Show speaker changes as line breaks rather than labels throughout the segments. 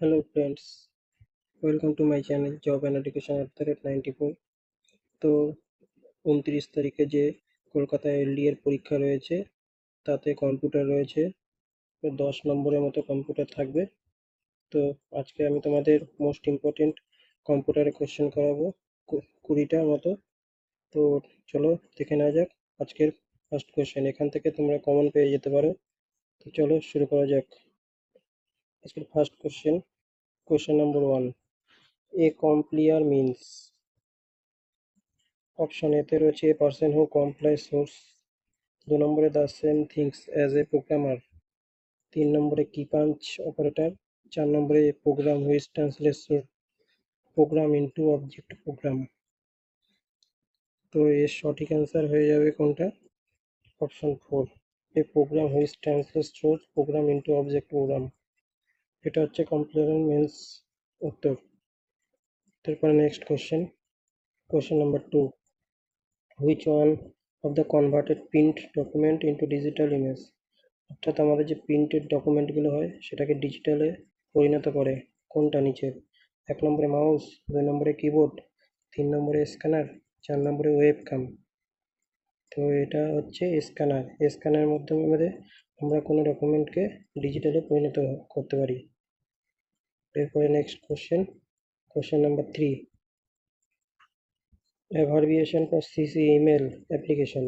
hello friends, welcome to my channel, job and education at the rate 94 তো উনত্রিশ তারিখে যে কলকাতায় এলডি এর পরীক্ষা রয়েছে, তাতে কম্পিউটার রয়েছে দশ নম্বরের মতো কম্পিউটার থাকবে। তো আজকে আমি তোমাদের মোস্ট ইম্পর্টেন্ট কম্পিউটারে কোশ্চেন করাবো কুড়িটার মতো। তো চলো দেখে নেওয়া যাক আজকের ফার্স্ট কোশ্চেন এখান থেকে তোমরা কমন পেয়ে যেতে পারো। তো চলো শুরু করা যাক। আজকের first question question number one a compiler means option এতে রয়েছে a person who comply source দু নম্বরে the same things as a programmer তিন নম্বরে কি পাঞ্চ অপারেটর চার নম্বরে program which translates program into object program তো এর সঠিক অ্যান্সার হয়ে যাবে কোনটা? Option four a program which translates program into object program এটা হচ্ছে কমপ্লিয়ার মিনস উত্তর। তারপরে next question question number two which one of the converted print document into digital image অর্থাৎ আমাদের যে প্রিন্টেড ডকুমেন্টগুলো হয়, সেটাকে ডিজিটালে পরিণত করে, কোনটা নিচে এক নম্বরে মাউস দুই নম্বরে কিবোর্ড তিন নম্বরে স্ক্যানার চার নম্বরে ওয়েবক্যাম তো এটা হচ্ছে স্ক্যানার স্ক্যানারের মাধ্যমে আমাদের আমরা কোনো ডকুমেন্টকে ডিজিটালে পরিণত করতে পারি। এরপরে next question question number three abbreviation for CC email application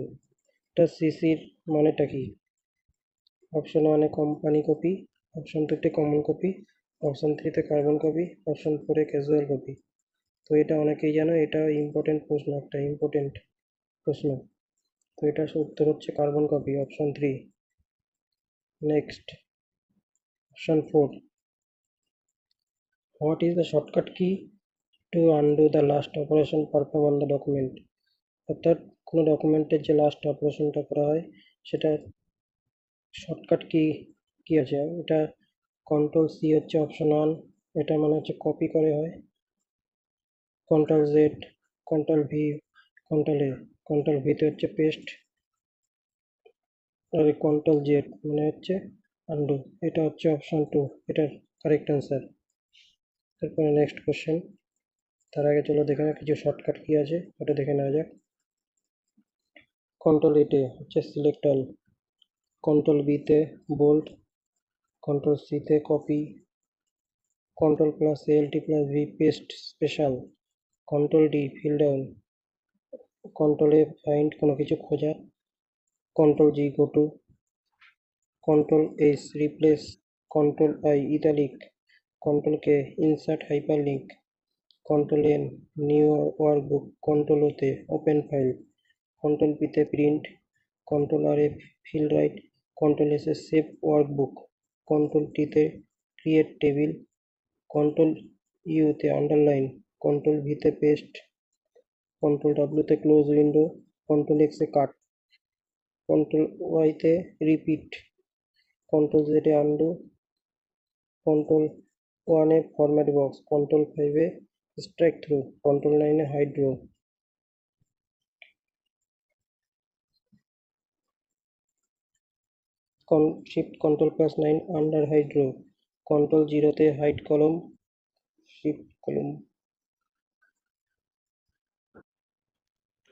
এটা সিসির মানেটা কি অপশন ওয়ানে কোম্পানি কপি অপশন টুতে কমন কপি অপশন থ্রিতে কার্বন কপি অপশন ফোরে ক্যাজুয়াল কপি তো এটা অনেকেই জানো, এটা ইম্পর্টেন্ট প্রশ্ন, একটা ইম্পর্টেন্ট প্রশ্ন। তো এটা উত্তর হচ্ছে carbon copy option three next option four what is the shortcut key to undo the last operation perform on the document অর্থাৎ কোনো ডকুমেন্টের যে লাস্ট অপারেশনটা করা হয়, সেটা শর্টকাট কি কি আছে। এটা কন্ট্রোল সি হচ্ছে অপশন ওয়ান এটা মানে হচ্ছে কপি করে হয়। Control Z control V control A control ভিতে হচ্ছে পেস্ট আর কন্ট্রোল জেড মানে হচ্ছে আন্ডু এটা হচ্ছে অপশন টু এটার কারেক্ট অ্যান্সার তারপরে নেক্সট কোশ্চেন তার আগে চলো দেখে নেওয়া কিছু শর্টকাট কি আছে, ওটা দেখে নেওয়া যাক। কন্ট্রোল এটে হচ্ছে সিলেক্ট অল কন্ট্রোল বিতে বোল্ড কন্ট্রোল সিতে copy control plus alt plus V paste special control D fill down control A find কোনো কিছু খোঁজা। Control G go to control S replace control I italic control K insert hyperlink control N new workbook control ওতে open file control পিতে print control R A fill right control S A save workbook control টিতে create table control ইউতে underline control ভিতে paste control ডাব্লিউতে close window control এক্সে cut control ওয়াইতে repeat control জেডে undo control ওয়ানে format box control ফাইভে strike through control নাইনে hide row shift control plus nine under hide row control জিরোতে hide column shift column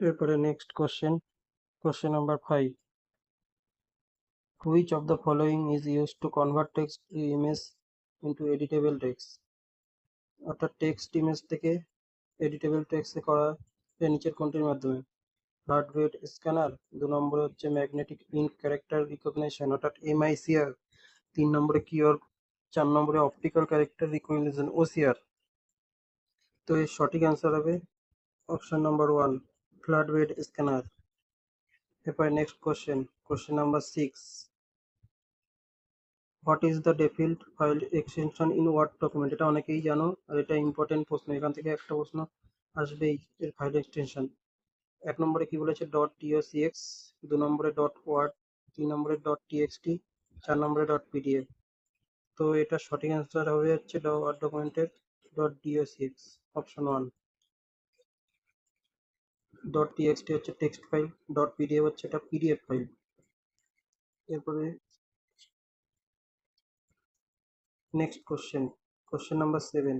এরপরে next question question number five which of the following is used to convert text to image? Into editable text, অর্থাৎ text image থেকে editable টেক্সটে করা নিচের কোনটির মাধ্যমে। Hardware scanner দু নম্বরে হচ্ছে ম্যাগনেটিক ইঙ্ক ক্যারেক্টার রিকগনিশন অর্থাৎ এমআইসিআর তিন নম্বরে কিওর চার নম্বরে অপটিক্যাল ক্যারেক্টার রিকগনিশন ওসিআর তো এর সঠিক অ্যান্সার হবে option number one flatbed scanner এরপরে next question question number six what is the default file extension in Word document এটা অনেকেই জানো, আর এটা ইম্পর্টেন্ট প্রশ্ন। এখান থেকে একটা প্রশ্ন আসবেই, এর ফাইল এক্সটেনশন এক নম্বরে কি বলেছে? ডট ডিওসিএক্স দু নম্বরে ডট ওয়ার্ড তিন নম্বরে ডট টিএক্সটি চার নম্বরে ডট পিডিএফ তো এটা সঠিক অ্যান্সার হবে হচ্ছে ওয়ার্ড ডকুমেন্টের dot DOCX option one dot TXT হচ্ছে টেক্সট ফাইল ডট পিডিএফ হচ্ছে এটা পিডিএফ ফাইল এরপরে next question question number seven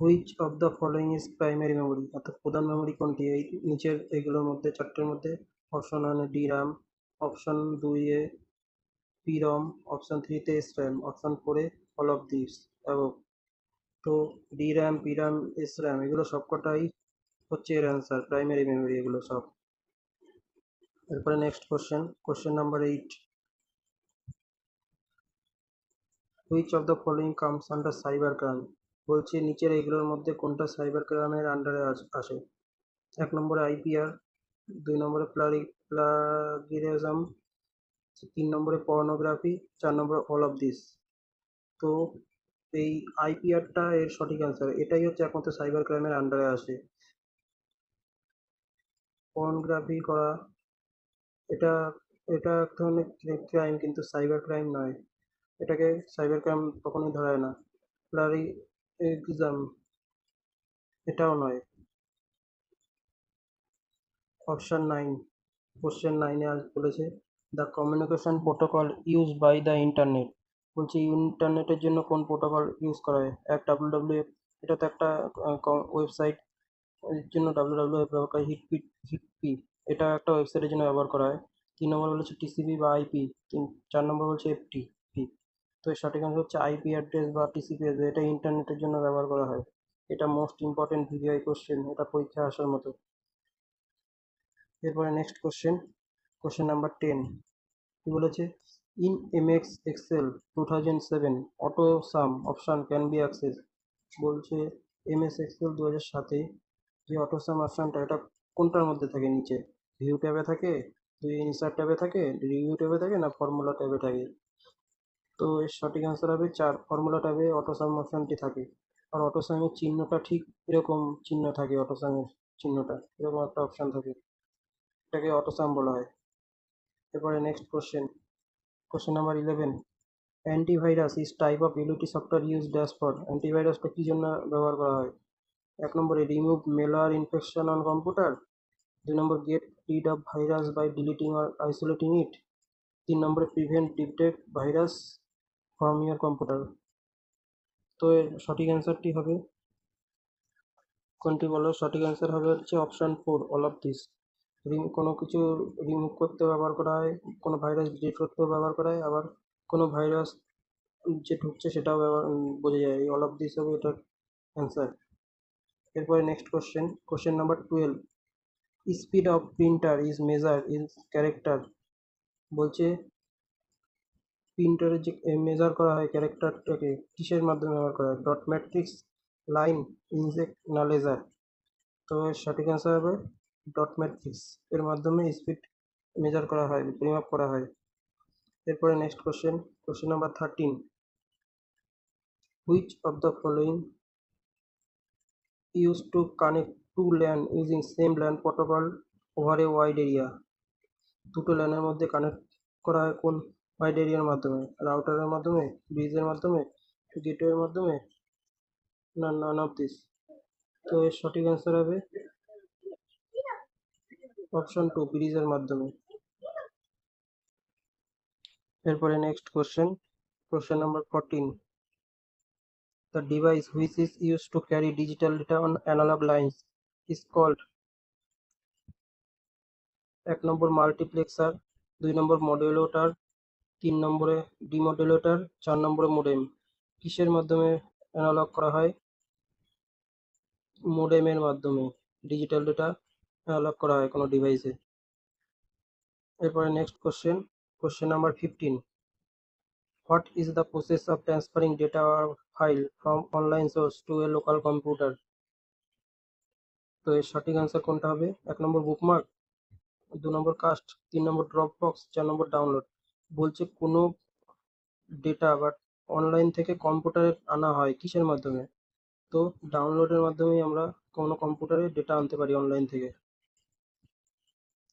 which of the following is primary memory অর্থাৎ প্রধান মেমোরি কোনটি? এই নিচের এগুলোর মধ্যে, চারটের মধ্যে অপশন ওয়ানে ডি র্যাম অপশন দুইয়ে পি রম অপশন থ্রিতে এস র্যাম অপশন ফোরে অল অফ দিস এবং তো D RAM P RAM S RAM এগুলো সবকটাই হচ্ছে এর অ্যান্সার প্রাইমারি মেমোরি এগুলো সব। এরপরে next question question number eight which of the following comes under cyber crime বলছে, নিচের এগুলোর মধ্যে কোনটা সাইবার ক্রাইমের আন্ডারে আসে এক নম্বরে আইপিআর দুই নম্বরে প্লারি প্লাগিরিজম তিন নম্বরে পর্নোগ্রাফি চার নম্বরে অল অফ দিস তো এই আইপিআরটা এর সঠিক অ্যান্সার এটাই হচ্ছে একমাত্র সাইবার ক্রাইমের আন্ডারে আসে। পর্নোগ্রাফি করা, এটা এটা এক ধরনের ক্রাইম কিন্তু সাইবার ক্রাইম নয়। এটাকে সাইবার ক্রাইম কখনোই ধরায় না। প্লারি এক্সাম এটাও নয়। অপশন নাইন কোশ্চেন নাইনে আজ বলেছে the communication protocol use by the internet বলছে ইন্টারনেটের জন্য কোন প্রোটোকল ইউজ করা হয়? এক ডাব্লিউ ডাব্লিউ এটা তো একটা ওয়েবসাইট এর জন্য ডাব্লিউ ডাব্লিউ এফ ব্যবহার করে হিটপি হিটপি এটা একটা ওয়েবসাইটের জন্য ব্যবহার করা হয়। তিন নম্বর বলেছে টিসিপি বা আইপি তিন, চার নম্বর বলছে এফটি তো সঠিক অ্যান্সার হচ্ছে আইপি অ্যাড্রেস বা টিসিপি অ্যাড্রেস এটা ইন্টারনেটের জন্য ব্যবহার করা হয়। এটা মোস্ট ইম্পর্টেন্ট ভিভিআই কোশ্চেন এটা পরীক্ষা আসার মতো। এরপরে next question question number ten কি বলেছে? In MX Excel two thousand seven auto sum option can be access বলছে এমএস এক্সেল দু হাজার সাতে যে অটো সাম অপশানটা এটা কোনটার মধ্যে থাকে? নিচে ভিউ ট্যাবে থাকে ইনসার্ট ট্যাবে থাকে রিভিউ ট্যাবে থাকে না ফর্মুলা ট্যাবে থাকে? তো এর সঠিক অ্যান্সার হবে চার। ফর্মুলা ট্যাবে অটো সাম অপশানটি থাকে। আর অটো সামের চিহ্নটা ঠিক এরকম চিহ্ন থাকে অটো সামের চিহ্নটা। এরকম একটা অপশান থাকে। এটাকে অটোসাম বলা হয়। এরপরে next question question number eleven antivirus is type of utility software use dash for অ্যান্টিভাইরাসটা কী জন্য ব্যবহার করা হয়? এক নম্বরে remove malware infection on computer দুই নম্বর get rid of virus by deleting or isolating it তিন নম্বরে prevent detect virus from your computer তো সঠিক অ্যান্সারটি হবে, কোনটি বলো? সঠিক অ্যান্সার হবে হচ্ছে option four all of this কোনো কিছু রিমুভ করতে ব্যবহার করা হয়, কোনো ভাইরাস ডিলিট করতেও ব্যবহার করা হয়, আবার কোনো ভাইরাস যে ঢুকছে সেটাও ব্যবহার বোঝা যায়। অল অফ দিস হবে এটার অ্যান্সার এরপরে next question question number twelve speed of printer is measure is character বলছে প্রিন্টারের যে মেজার করা হয় ক্যারেক্টারটাকে কিসের মাধ্যমে ব্যবহার করা হয়? ডট ম্যাট্রিক্স লাইন ইনজেক্ট না লেজার তো সঠিক অ্যান্সার হবে ডট ম্যাট্রিক্স এর মাধ্যমে স্পিড মেজার করা হয়, পরিমাপ করা হয়। এরপরে next question question number thirteen which of the following use to connect to LAN using same LAN protocol over a wide area দুটো ল্যানের মধ্যে কানেক্ট করা হয় কোন ওয়াইড এরিয়ার মাধ্যমে রাউটারের মাধ্যমে ব্রিজের মাধ্যমে গেটওয়ের মাধ্যমে, না নান অফ দিস তো এর সঠিক অ্যান্সার হবে অপশন টু ব্রিজের মাধ্যমে। এরপরে next question question number fourteen the device which is used to carry digital data on analog lines is called এক নম্বর মাল্টিপ্লেক্সার দুই নম্বর মডুলেটর তিন নম্বরে ডিমডুলেটর, চার নম্বরে মোডেম। কিসের মাধ্যমে অ্যানালগ করা হয়? মোডেমের মাধ্যমে ডিজিটাল ডেটা অ্যানালগ করা হয় কোনো ডিভাইসে এরপরে next question question number fifteen what is the process of transferring data file from online source to a local computer? তো এর সঠিক অ্যান্সার কোনটা হবে? এক নম্বর বুকমার্ক দু নম্বর কাস্ট তিন নম্বর ড্রপ বক্স চার নম্বর ডাউনলোড বলছে কোনো ডেটা বাট অনলাইন থেকে কম্পিউটারে আনা হয় কিসের মাধ্যমে? তো ডাউনলোডের মাধ্যমেই আমরা কোনো কম্পিউটারে ডেটা আনতে পারি অনলাইন থেকে।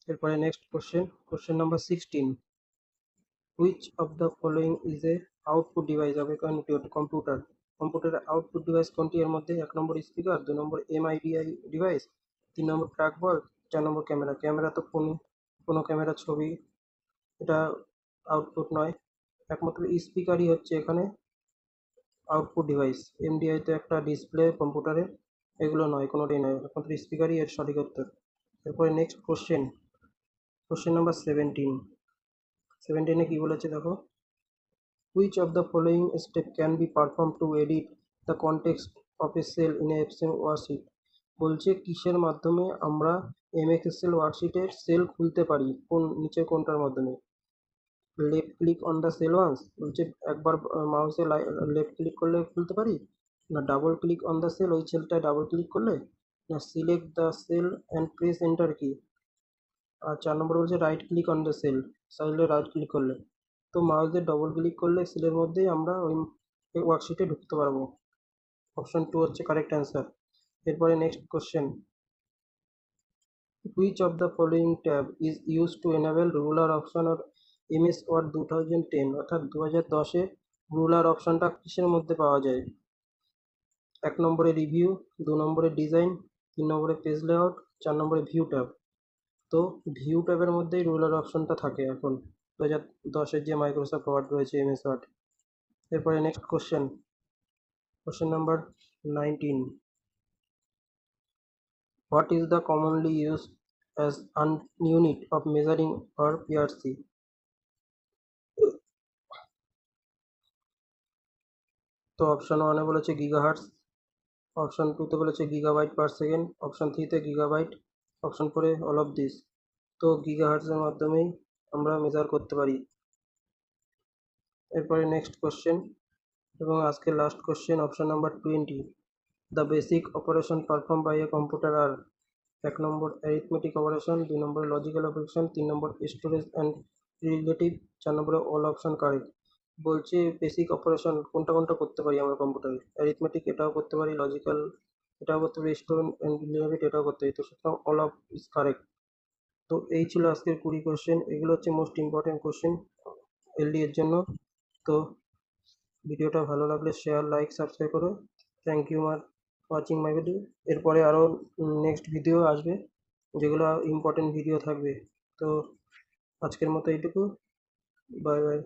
এরপরে next question question number sixteen which of the following is a output device of a computer কম্পিউটারের আউটপুট ডিভাইস কোনটি? এর মধ্যে এক নম্বর স্পিকার দু নম্বর এমআইডিআই ডিভাইস তিন নম্বর ট্র্যাকবল চার নম্বর ক্যামেরা ক্যামেরা তো কোনো কোনো ক্যামেরা ছবি, এটা আউটপুট নয়। একমাত্র স্পিকারই হচ্ছে এখানে আউটপুট ডিভাইস এমডিআই তো একটা ডিসপ্লে কম্পিউটারের এগুলো নয়, কোনোটাই নয়। একমাত্র স্পিকারই এর সঠিক উত্তর। এরপরে next question question number seventeen সেভেন্টিনে কী বলেছে দেখো? Which of the following step can be performed to edit the context of a cell in a excel worksheet? বলছে, কিসের মাধ্যমে আমরা এমএক্স এক্সেল ওয়ার্কশিটের সেল খুলতে পারি? কোন নিচে কোনটার মাধ্যমে? Left click on the cell once বলছে একবার মাউসে লেফট ক্লিক করলে খুলতে পারি? না double click on the cell ওই সেলটায় ডাবল ক্লিক করলে? না select the cell and press enter key আর চার নম্বর বলছে right click on the cell সাইলে right click করলে। তো মাউস দিয়ে ডবল ক্লিক করলে সেলের মধ্যেই আমরা ওই ওয়ার্কশিটে ঢুকতে পারব। অপশন টু হচ্ছে কারেক্ট অ্যান্সার এরপরে next question which of the following tab is use to enable ruler option or MS Word two thousand ten অর্থাৎ দু হাজার দশে রুলার অপশনটা কিসের মধ্যে পাওয়া যায়? এক নম্বরে রিভিউ দু নম্বরে ডিজাইন তিন নম্বরে পেজ লেআউট চার নম্বরে ভিউ ট্যাব তো ভিউ ট্যাবের মধ্যেই রুলার অপশনটা থাকে এখন। দু হাজার দশের যে মাইক্রোসফট ওয়ার্ড রয়েছে এমএস ওয়ার্ড। এরপরে next question question number nineteen What is the commonly used as an unit of measuring or PRC? তো অপশন ওয়ানে বলেছে গিগাহার্টস অপশন টুতে বলেছে গিগাবাইট পার সেকেন্ড অপশন থ্রিতে গিগাবাইট অপশন ফোরে অল অফ দিস তো গিগাহার্টসের মাধ্যমেই আমরা মেজার করতে পারি। এরপরে নেক্সট কোশ্চেন এবং আজকের last question option number twenty the basic operation perform by a computer are এক নম্বর অ্যারিথমেটিক অপারেশন দুই নম্বর লজিক্যাল অপারেশন তিন নম্বর স্টোরেজ অ্যান্ড রিলেটিভ চার নম্বরে অল অপশন কারেক্ট বলছে বেসিক অপারেশন কোনটা কোনটা করতে পারি আমরা কম্পিউটারে অ্যারিথমেটিক এটাও করতে পারি লজিক্যাল এটাও করতে পারি অ্যান্ড রিলেটিভ এটাও করতে পারি। তো সুতরাং অল অফ ইজ কারেক্ট তো এই ছিল আজকের কুড়ি কোশ্চেন এগুলো হচ্ছে মোস্ট ইম্পর্টেন্ট কোশ্চেন এলডি এর জন্য। তো ভিডিওটা ভালো লাগলে শেয়ার লাইক সাবস্ক্রাইব করো। Thank you for watching my video এরপরে আরও নেক্সট ভিডিও আসবে, যেগুলো ইম্পর্টেন্ট ভিডিও থাকবে। তো আজকের মতো এইটুকু। Bye bye